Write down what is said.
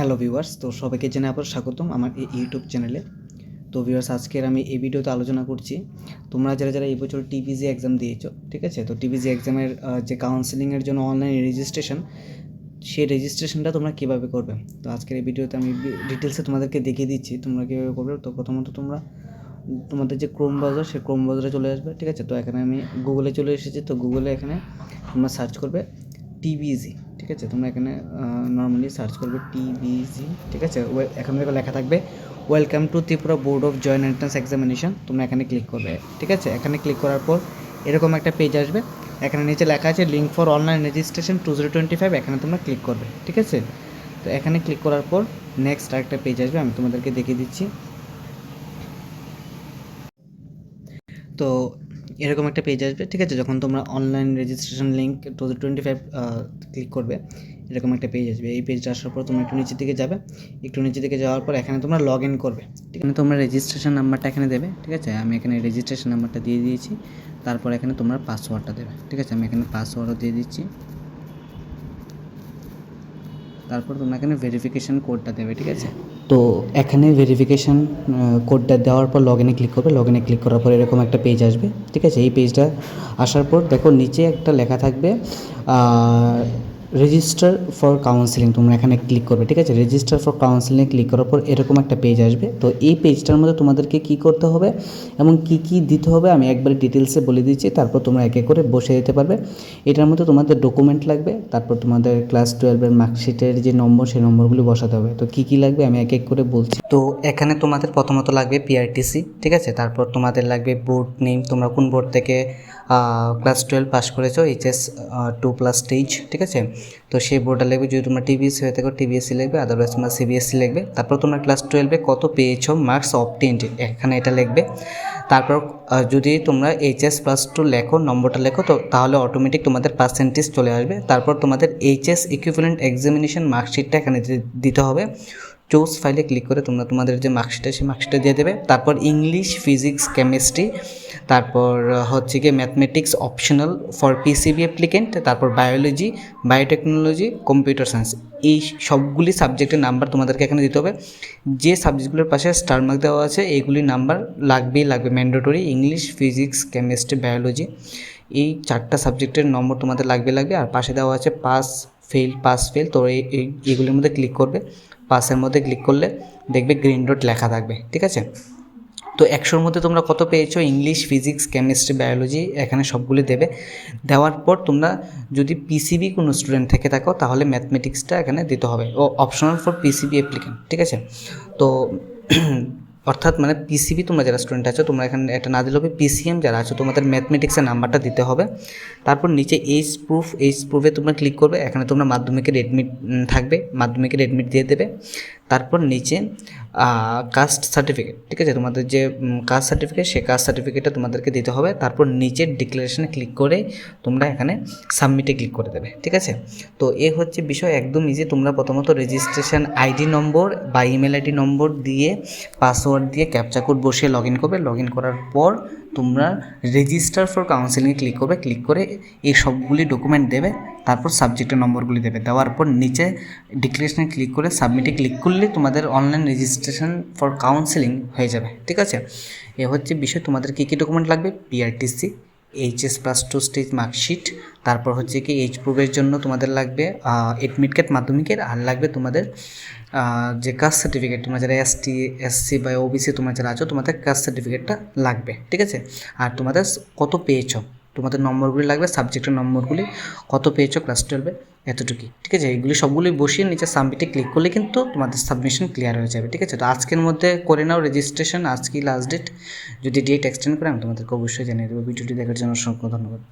Hello viewers তো সবাইকে জেনে আবার স্বাগতম আমার এই ইউটিউব চ্যানেলে তো ভিউয়ার্স আজকের আমি এই ভিডিওতে আলোচনা করছি। তোমরা যারা যারা এই বছর টিপিজি এক্সাম দিয়েছ, ঠিক আছে? তো টিপিজি এক্সামের যে কাউন্সেলিংয়ের জন্য অনলাইন রেজিস্ট্রেশন সেই রেজিস্ট্রেশনটা তোমরা কীভাবে করবে? তো আজকের এই ভিডিওতে আমি ডিটেলসে তোমাদেরকে দেখিয়ে দিচ্ছি, তোমরা কীভাবে করবে। তো প্রথমত তোমরা, তোমাদের যে ক্রোম ব্রাউজার সেই ক্রোম ব্রাউজারে চলে আসবে, ঠিক আছে? তো এখানে আমি গুগলে চলে এসেছি, তো গুগলে এখানে তোমরা সার্চ করবে। টিবিজি ঠিক আছে? তোমরা এখানে নর্মালি সার্চ করবে টিবিজি ঠিক আছে? এখানে লেখা থাকবে welcome to Tripura board of joint entrance examination তোমরা এখানে ক্লিক করবে, ঠিক আছে? এখানে ক্লিক করার পর এরকম একটা পেজ আসবে, এখানে নিচে লেখা আছে link for online registration two zero twenty five এখানে তোমরা ক্লিক করবে, ঠিক আছে? তো এখানে ক্লিক করার পর নেক্সট আরেকটা পেজ আসবে, আমি তোমাদেরকে দেখিয়ে দিচ্ছি। তো এরকম একটা পেজ আসবে, ঠিক আছে? যখন তোমরা online registration link two twenty five click করবে, এরকম একটা পেজ আসবে। এই পেজটা আসার পর তোমরা একটু নিচের দিকে যাবে। একটু নিচের দিকে যাওয়ার পর এখানে তোমরা লগ ইন করবে, ঠিক আছে? তোমরা রেজিস্ট্রেশন নাম্বারটা এখানে দেবে, ঠিক আছে? আমি এখানে রেজিস্ট্রেশন নাম্বারটা দিয়ে দিয়েছি। তারপর এখানে তোমরা পাসওয়ার্ডটা দেবে, ঠিক আছে? আমি এখানে পাসওয়ার্ডও দিয়ে দিচ্ছি। তারপর তোমরা এখানে ভেরিফিকেশান কোডটা দেবে, ঠিক আছে? তো এখানে ভেরিফিকেশান কোডটা দেওয়ার পর লগ ইনে ক্লিক করবে। লগ ইনে ক্লিক করার পর এরকম একটা পেজ আসবে, ঠিক আছে? এই পেজটা আসার পর দেখো নিচে একটা লেখা থাকবে রেজিস্টার ফর কাউন্সিলিং তোমরা এখানে ক্লিক করবে, ঠিক আছে? রেজিস্টার ফর কাউন্সিলিং ক্লিক করার পর এরকম একটা পেজ আসবে। তো এই পেজটার মধ্যে তোমাদেরকে কি করতে হবে এবং কি কি দিতে হবে আমি একবারে ডিটেলসে বলে দিচ্ছি, তারপর তোমরা এক করে বসে দিতে পারবে। এটার মধ্যে তোমাদের ডকুমেন্ট লাগবে, তারপর তোমাদের ক্লাস টুয়েলভের মার্কশিটের যে নম্বর, সেই নম্বরগুলি বসাতে হবে। তো কি কি লাগবে আমি এক এক করে বলছি। তো এখানে তোমাদের প্রথমত লাগবে পিআরটিসি ঠিক আছে? তারপর তোমাদের লাগবে বোর্ড নেম তোমরা কোন বোর্ড থেকে ক্লাস টুয়েলভ পাস করেছ এইচএস টু প্লাস স্টেজ ঠিক আছে? তো সেই বোর্ডটা লাগবে যদি তোমরা টিবিএসসি হয়ে থাকো টিবিএসসি লাগবে আদারওয়াইজ তোমরা সিবিএসসি লাগবে তারপর তোমরা ক্লাস টুয়েলভে কত পেয়েছ মার্কস অবটেন্ড এখানে এটা লিখবে। তারপর যদি তোমরা এইচএস প্লাস টু লেখো, নম্বরটা লেখো, তো তাহলে অটোমেটিক তোমাদের পার্সেন্টেজ চলে আসবে। তারপর তোমাদের এইচএস ইকুইভ্যালেন্ট এক্সামিনেশন মার্কশিটটা এখানে দিতে হবে। চুজ ফাইলে ক্লিক করে তোমরা তোমাদের যে মার্কশিটটা সেই মার্কশিটটা দিয়ে দেবে। তারপর ইংলিশ ফিজিক্স কেমিস্ট্রি তারপর হচ্ছে গিয়ে mathematics optional for PCB applicant তারপর বায়োলজি বায়োটেকনোলজি কম্পিউটার সায়েন্স এই সবগুলি সাবজেক্টের নাম্বার তোমাদেরকে এখানে দিতে হবে। যে সাবজেক্টগুলোর পাশে স্টার মার্ক দেওয়া আছে, এইগুলির নাম্বার লাগবেই লাগবে mandatory English physics chemistry biology এই চারটা সাবজেক্টের নম্বর তোমাদের লাগবে লাগবে। আর পাশে দেওয়া আছে পাস ফেল পাস ফেল তো এই এইগুলির মধ্যে ক্লিক করবে। পাসের মধ্যে ক্লিক করলে দেখবে গ্রিন ডট লেখা থাকবে, ঠিক আছে? তো একশোর মধ্যে তোমরা কত পেয়েছ? ইংলিশ ফিজিক্স কেমিস্ট্রি বায়োলজি এখানে সবগুলি দেবে। দেওয়ার পর তোমরা যদি পিসিবি কোনো স্টুডেন্ট থেকে থাকো, তাহলে ম্যাথমেটিক্সটা এখানে দিতে হবে। ও অপশনাল ফর পিসিবি অ্যাপ্লিকেন্ট ঠিক আছে? তো অর্থাৎ মানে পিসিবি তোমরা যারা স্টুডেন্ট আছো, তোমরা এখানে এটা না দিলে হবে পিসিএম যারা আছো, তোমাদের ম্যাথমেটিক্সের নাম্বারটা দিতে হবে। তারপর নিচে এইচ প্রুফ এইচ প্রুফে তোমরা ক্লিক করবে, এখানে তোমরা মাধ্যমিকের এডমিট থাকবে, মাধ্যমিকের এডমিট দিয়ে দেবে। তারপর নিচে কাস্ট সার্টিফিকেট ঠিক আছে? তোমাদের যে কাস্ট সার্টিফিকেট সেই কাস্ট সার্টিফিকেটটা তোমাদেরকে দিতে হবে। তারপর নিচের ডিক্লারেশনে ক্লিক করে তোমরা এখানে সাবমিটে ক্লিক করে দেবে, ঠিক আছে? তো এ হচ্ছে বিষয় একদম ইজি তোমরা প্রথমত রেজিস্ট্রেশন আইডি নম্বর বা ইমেল আইডি নম্বর দিয়ে পাসওয়ার্ড দিয়ে ক্যাপচা কোড বসিয়ে লগ ইন করবে। লগ ইন করার পর তোমরা রেজিস্টার ফর কাউন্সিলিংয়ে ক্লিক করবে। ক্লিক করে এই সবগুলি ডকুমেন্ট দেবে। তারপর সাবজেক্টের নম্বরগুলি দেবে। দেওয়ার পর নিচে ডিক্লারেশনে ক্লিক করে সাবমিটে ক্লিক করলে তোমাদের অনলাইন রেজিস্ট্রেশন ফর কাউন্সেলিং হয়ে যাবে। ঠিক আছে? এ হচ্ছে বিষয়, তোমাদের কী কী ডকুমেন্ট লাগবে? PRTC HS plus two stage marksheet তারপর হচ্ছে কি এইচ প্রুফের জন্য তোমাদের লাগবে এডমিট কার্ড মাধ্যমিকের, আর লাগবে তোমাদের যে কাস্ট সার্টিফিকেট তোমরা যারা এস টি এসসি বা ওবিসি তোমরা যারা আছো, তোমাদের কাস্ট সার্টিফিকেটটা লাগবে। ঠিক আছে? আর তোমাদের কত পেয়েছ? তোমাদের নম্বরগুলি লাগবে সাবজেক্টের নম্বরগুলি কত পেয়েছ ক্লাস টুয়েলভে এতটুকুই, ঠিক আছে? এগুলি সবগুলি বসিয়ে নিচে সাবমিটে ক্লিক করলে কিন্তু তোমাদের সাবমিশন ক্লিয়ার হয়ে যাবে, ঠিক আছে? তো আজকের মধ্যে করে নাও রেজিস্ট্রেশন আজকেই লাস্ট ডেট যদি ডেট এক্সটেন্ড করে আমি তোমাদেরকে অবশ্যই জানিয়ে দেবো। ভিডিওটি দেখার জন্য অসংখ্য ধন্যবাদ।